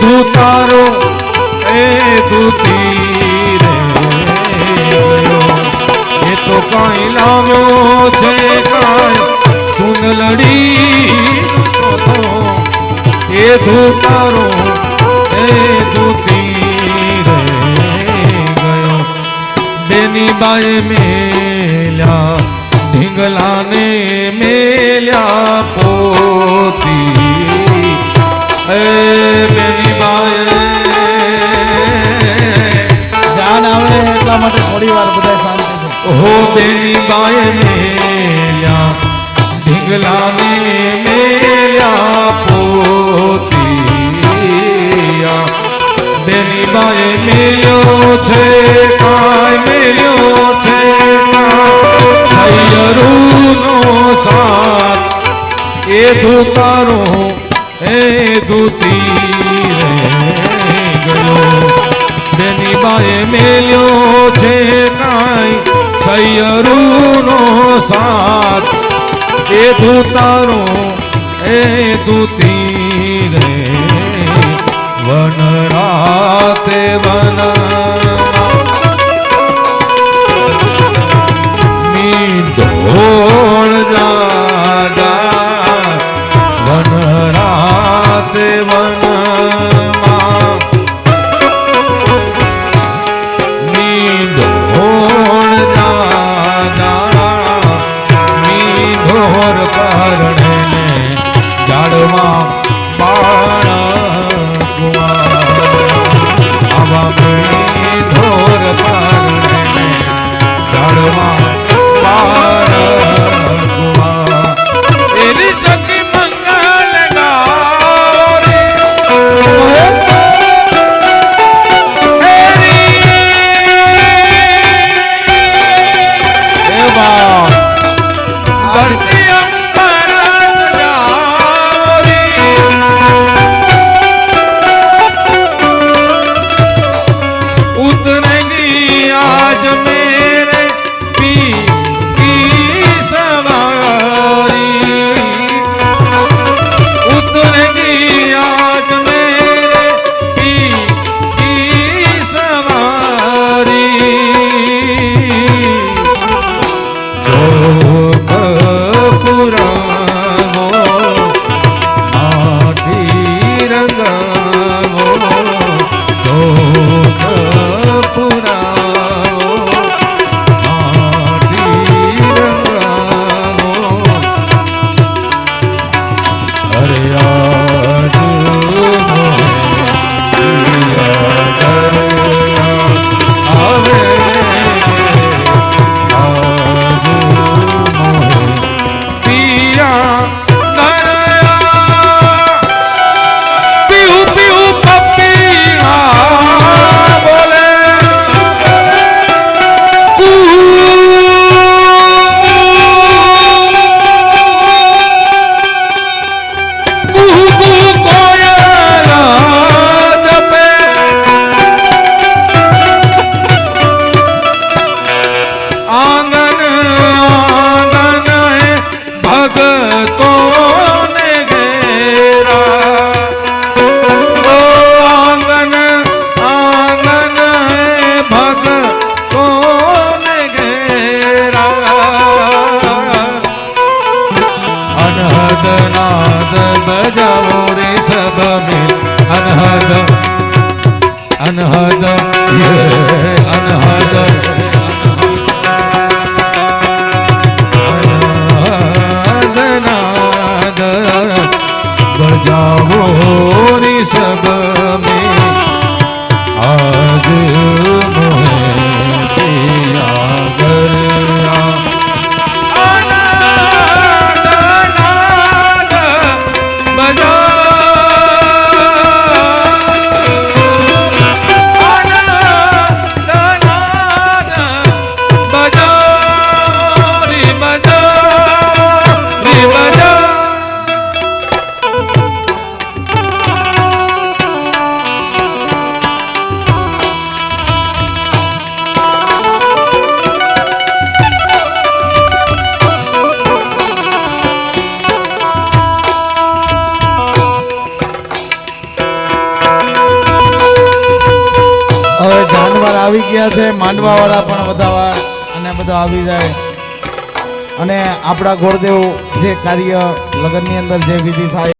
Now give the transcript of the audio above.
દૂતારો, એ દૂતી રે એ તો કાંઈ લાવ્યો છે કાંઈ, ચૂન લડી એ દૂતારો, એ દૂતી બેની બાએ મેલા ઢીંગલાને મેલ્યા પોત. साथ, ये धुतारो એ धुती ગયો બેની બાએ મેલ્યો છે કાંઈ સૈયરુનો સાથ એ ધૂતારો એ દૂતી રે વન રાતે વન मन બા ધરતી આવી ગયા છે માંડવા વાળા પણ બધા અને બધા આવી જાય. અને આપણા ગોરદેવ જે કાર્ય લગ્નની અંદર જે વિધિ થાય